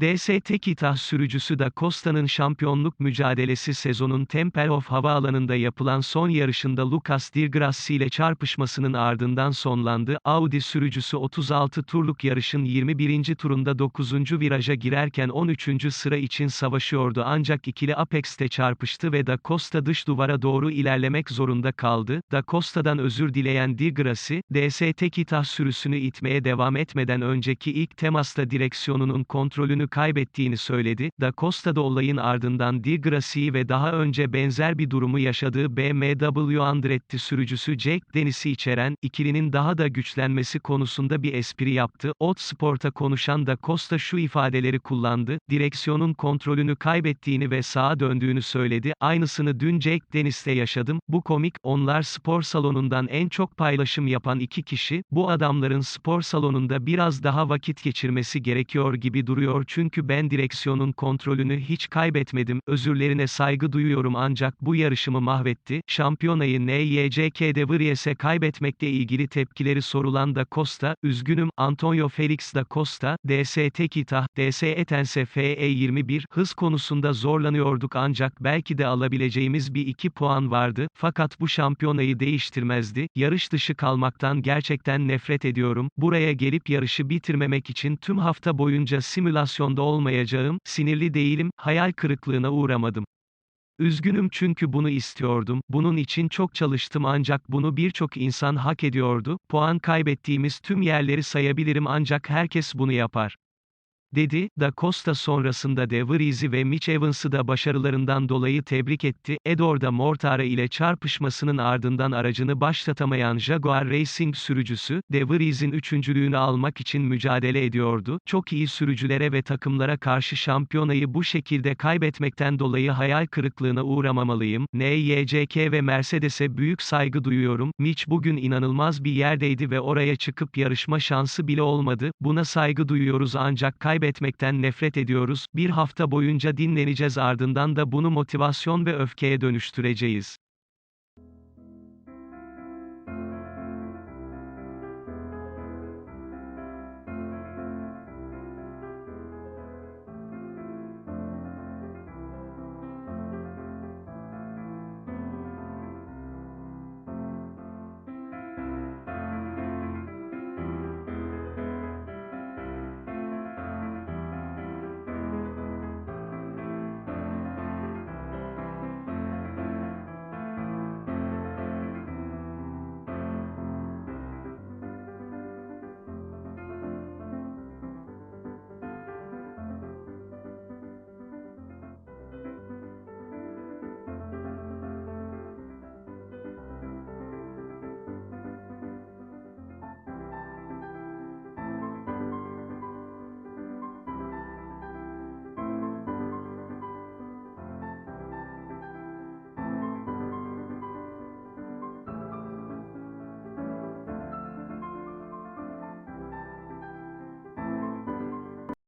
DS Tekita sürücüsü da Costa'nın şampiyonluk mücadelesi sezonun Tempelhof havaalanında yapılan son yarışında Lucas Di Grassi ile çarpışmasının ardından sonlandı. Audi sürücüsü 36 turluk yarışın 21. turunda 9. viraja girerken 13. sıra için savaşıyordu ancak ikili Apex'te çarpıştı ve Da Costa dış duvara doğru ilerlemek zorunda kaldı. Da Costa'dan özür dileyen Di Grassi, DS Tekita sürüsünü itmeye devam etmeden önceki ilk temasta direksiyonunun kontrolünü kaybettiğini söyledi. Da Costa da olayın ardından Di Grassi'yi ve daha önce benzer bir durumu yaşadığı BMW Andretti sürücüsü Jack Dennis'i içeren, ikilinin daha da güçlenmesi konusunda bir espri yaptı. Ot Sport'a konuşan Da Costa şu ifadeleri kullandı, direksiyonun kontrolünü kaybettiğini ve sağa döndüğünü söyledi. Aynısını dün Jack Dennis'le yaşadım, bu komik, onlar spor salonundan en çok paylaşım yapan iki kişi, bu adamların spor salonunda biraz daha vakit geçirmesi gerekiyor gibi duruyor çünkü ben direksiyonun kontrolünü hiç kaybetmedim, özürlerine saygı duyuyorum ancak bu yarışımı mahvetti, şampiyonayı NYCK Vries'e kaybetmekle ilgili tepkileri sorulan Da Costa, üzgünüm, Antonio Felix Da Costa, DS Tekita, DS Etense FE21, hız konusunda zorlanıyorduk ancak belki de alabileceğimiz bir iki puan vardı, fakat bu şampiyonayı değiştirmezdi, yarış dışı kalmaktan gerçekten nefret ediyorum, buraya gelip yarışı bitirmemek için tüm hafta boyunca simülasyonda olmayacağım, sinirli değilim, hayal kırıklığına uğramadım. Üzgünüm çünkü bunu istiyordum, bunun için çok çalıştım ancak bunu birçok insan hak ediyordu, puan kaybettiğimiz tüm yerleri sayabilirim ancak herkes bunu yapar dedi. Da Costa sonrasında De Vries'i ve Mitch Evans'ı da başarılarından dolayı tebrik etti. Edorda Mortara ile çarpışmasının ardından aracını başlatamayan Jaguar Racing sürücüsü, De Vries'in üçüncülüğünü almak için mücadele ediyordu. Çok iyi sürücülere ve takımlara karşı şampiyonayı bu şekilde kaybetmekten dolayı hayal kırıklığına uğramamalıyım. NYCK ve Mercedes'e büyük saygı duyuyorum. Mitch bugün inanılmaz bir yerdeydi ve oraya çıkıp yarışma şansı bile olmadı. Buna saygı duyuyoruz ancak kaybetmekten kaybetmekten nefret ediyoruz, bir hafta boyunca dinleneceğiz ardından da bunu motivasyon ve öfkeye dönüştüreceğiz.